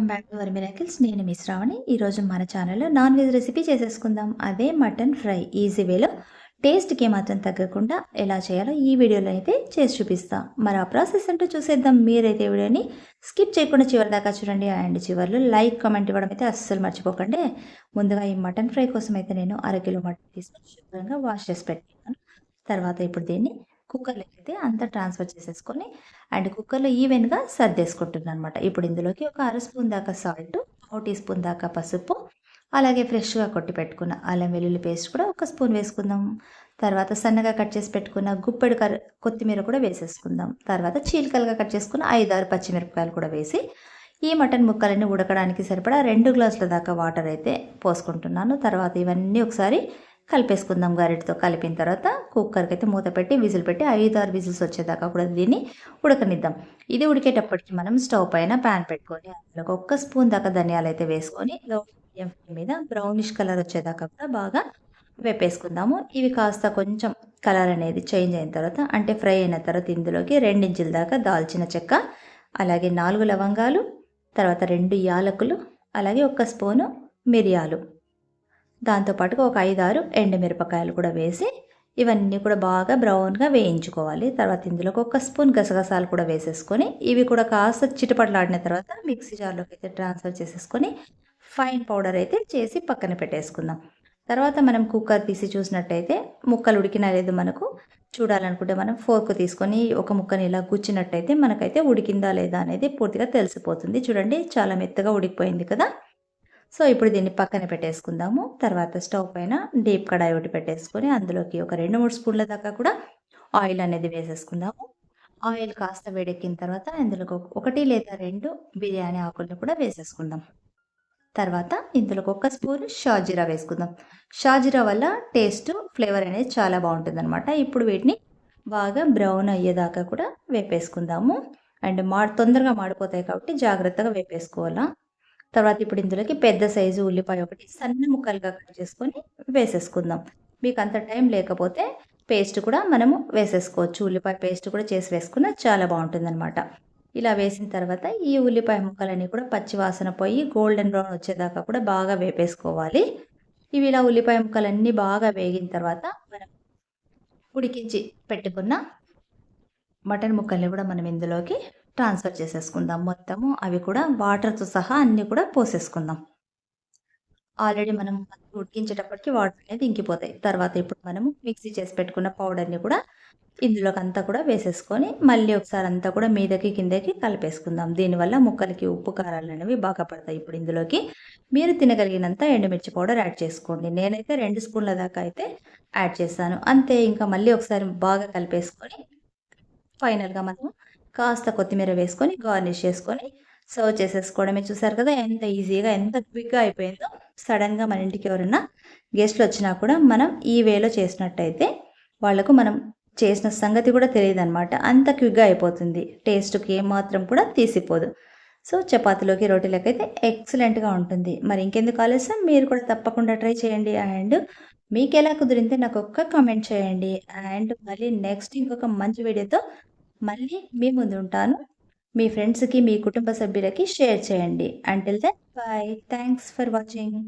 Welcome back to our miracles. నేను మీ శ్రావణి. ఈరోజు మన ఛానల్లో నాన్ వెజ్ రెసిపీ చేసేసుకుందాం. అదే మటన్ ఫ్రై. ఈజీ వేలో. టేస్ట్కి ఏమాత్రం తగ్గకుండా ఎలా చేయాలో ఈ వీడియోలో అయితే చేసి చూపిస్తాం. మరి ఆ ప్రాసెస్ అంటే చూసేద్దాం. మీరైతే వీడియోని స్కిప్ చేయకుండా చివరి దాకా చూడండి. అండ్ చివరిలో లైక్ కామెంట్ ఇవ్వడం అయితే అస్సలు మర్చిపోకండి. ముందుగా ఈ మటన్ ఫ్రై కోసం అయితే నేను అరకిలో మటన్ తీసుకొని శుభ్రంగా వాష్ చేసి పెట్టాను తర్వాత ఇప్పుడు దీన్ని కుక్కర్లోకి అయితే అంతా ట్రాన్స్ఫర్ చేసేసుకొని అండ్ కుక్కర్లో ఈవెన్గా సర్దేసుకుంటున్నాను అనమాట ఇప్పుడు ఇందులోకి ఒక అర స్పూన్ దాకా సాల్ట్ ఒక టీ స్పూన్ దాకా పసుపు అలాగే ఫ్రెష్గా కొట్టి పెట్టుకున్న అల్లం వెల్లుల్లి పేస్ట్ కూడా ఒక స్పూన్ వేసుకుందాం. తర్వాత సన్నగా కట్ చేసి పెట్టుకున్న గుప్పెడు కర కొత్తిమీర కూడా వేసేసుకుందాం. తర్వాత చీలికలుగా కట్ చేసుకున్న ఐదు ఆరు పచ్చిమిరపకాయలు కూడా వేసి ఈ మటన్ ముక్కలన్నీ ఉడకడానికి సరిపడా రెండు గ్లాసుల దాకా వాటర్ అయితే పోసుకుంటున్నాను. తర్వాత ఇవన్నీ ఒకసారి కలిపేసుకుందాం గరిటతో కలిపిన తర్వాత కుక్కర్కి అయితే మూత పెట్టి విజిల్ పెట్టి ఐదు ఆరు విజిల్స్ వచ్చేదాకా కూడా దీన్ని ఉడకనిద్దాం. ఇది ఉడికేటప్పటికి మనం స్టవ్ పైన ప్యాన్ పెట్టుకొని అందులో ఒక్క స్పూన్ దాకా ధనియాలు అయితే వేసుకొని మీద బ్రౌనిష్ కలర్ వచ్చేదాకా కూడా బాగా వేపేసుకుందాము. ఇవి కాస్త కొంచెం కలర్ అనేది చేంజ్ అయిన తర్వాత అంటే ఫ్రై అయిన తర్వాత ఇందులోకి రెండించుల దాకా దాల్చిన చెక్క అలాగే నాలుగు లవంగాలు తర్వాత రెండు యాలకులు అలాగే ఒక స్పూను మిరియాలు. దాంతోపాటుగా ఒక ఐదారు ఎండుమిరపకాయలు కూడా వేసి ఇవన్నీ కూడా బాగా బ్రౌన్గా వేయించుకోవాలి. తర్వాత ఇందులోకి ఒక స్పూన్ గసగసాలు కూడా వేసేసుకొని ఇవి కూడా కాస్త చిటపట్లాడిన తర్వాత మిక్సీ జార్లోకి అయితే ట్రాన్స్ఫర్ చేసేసుకొని ఫైన్ పౌడర్ అయితే చేసి పక్కన పెట్టేసుకుందాం. తర్వాత మనం కుక్కర్ తీసి చూసినట్టయితే ముక్కలు ఉడికినా లేదు మనకు. చూడాలనుకుంటే మనం ఫోర్క్ తీసుకొని ఒక ముక్కని ఇలా గుచ్చినట్టయితే మనకైతే ఉడికిందా లేదా అనేది పూర్తిగా తెలిసిపోతుంది. చూడండి చాలా మెత్తగా ఉడికిపోయింది కదా. సో ఇప్పుడు దీన్ని పక్కన పెట్టేసుకుందాము. తర్వాత స్టవ్ పైన డీప్ కడాయి ఒకటి పెట్టేసుకొని అందులోకి ఒక రెండు మూడు స్పూన్ల దాకా కూడా ఆయిల్ అనేది వేసేసుకుందాము. ఆయిల్ కాస్త వేడెక్కిన తర్వాత ఇందులోకి ఒకటి లేదా రెండు బిర్యానీ ఆకులను కూడా వేసేసుకుందాం. తర్వాత ఇందులోకి ఒక స్పూన్ షాజీరా వేసుకుందాం. షాజీరా వల్ల టేస్ట్ ఫ్లేవర్ అనేది చాలా బాగుంటుంది అనమాట ఇప్పుడు వీటిని బాగా బ్రౌన్ అయ్యేదాకా కూడా వేపేసుకుందాము. అండ్ మా తొందరగా మాడిపోతాయి కాబట్టి జాగ్రత్తగా వేపేసుకోవాలా. తర్వాత ఇప్పుడు ఇందులోకి పెద్ద సైజు ఉల్లిపాయ ఒకటి సన్న ముక్కలుగా కట్ చేసుకొని వేసేసుకుందాం. మీకు అంత టైం లేకపోతే పేస్ట్ కూడా మనము వేసేసుకోవచ్చు. ఉల్లిపాయ పేస్ట్ కూడా చేసి వేసుకున్న చాలా బాగుంటుందన్నమాట. ఇలా వేసిన తర్వాత ఈ ఉల్లిపాయ ముక్కలన్నీ కూడా పచ్చివాసన పోయి గోల్డెన్ బ్రౌన్ వచ్చేదాకా కూడా బాగా వేపేసుకోవాలి. ఇవి ఇలా ఉల్లిపాయ ముక్కలన్నీ బాగా వేగిన తర్వాత మనం ఉడికించి పెట్టుకున్న మటన్ ముక్కల్ని కూడా మనం ఇందులోకి ట్రాన్స్ఫర్ చేసేసుకుందాం మొత్తము. అవి కూడా వాటర్తో సహా అన్నీ కూడా పోసేసుకుందాం. ఆల్రెడీ మనం ఉడికించేటప్పటికి వాటర్ అనేది ఇంకిపోతాయి. తర్వాత ఇప్పుడు మనము మిక్సీ చేసి పెట్టుకున్న పౌడర్ని కూడా ఇందులోకి అంతా కూడా వేసేసుకొని మళ్ళీ ఒకసారి అంతా కూడా మీదకి కిందకి కలిపేసుకుందాం. దీనివల్ల ముక్కలకి ఉప్పు కారాలు అనేవి బాగా పడతాయి. ఇప్పుడు ఇందులోకి మీరు తినగలిగినంత ఎండుమిర్చి పౌడర్ యాడ్ చేసుకోండి. నేనైతే రెండు స్పూన్ల దాకా అయితే యాడ్ చేస్తాను అంతే ఇంకా మళ్ళీ ఒకసారి బాగా కలిపేసుకొని ఫైనల్గా మనము కాస్త కొత్తిమీర వేసుకొని గార్నిష్ చేసుకొని సర్వ్ చేసేసుకోవడమే. చూసారు కదా ఎంత ఈజీగా ఎంత క్విక్గా అయిపోయిందో. సడన్గా మన ఇంటికి ఎవరైనా గెస్ట్లు వచ్చినా కూడా మనం ఈ వేలో చేసినట్టయితే వాళ్ళకు మనం చేసిన సంగతి కూడా తెలియదు అనమాట అంత క్విక్గా అయిపోతుంది. టేస్ట్కి ఏమాత్రం కూడా తీసిపోదు. సో చపాతీలోకి రోటీలోకి అయితే ఎక్సలెంట్గా ఉంటుంది. మరి ఇంకెందుకు ఆలస్యం? మీరు కూడా తప్పకుండా ట్రై చేయండి. అండ్ మీకు ఎలా కుదిరింటే నాకు ఒక్క కామెంట్ చేయండి. అండ్ మళ్ళీ నెక్స్ట్ ఇంకొక మంచి వీడియోతో మళ్ళీ మీ ముందు ఉంటాను. మీ ఫ్రెండ్స్కి మీ కుటుంబ సభ్యులకి షేర్ చేయండి. Until then bye thanks for watching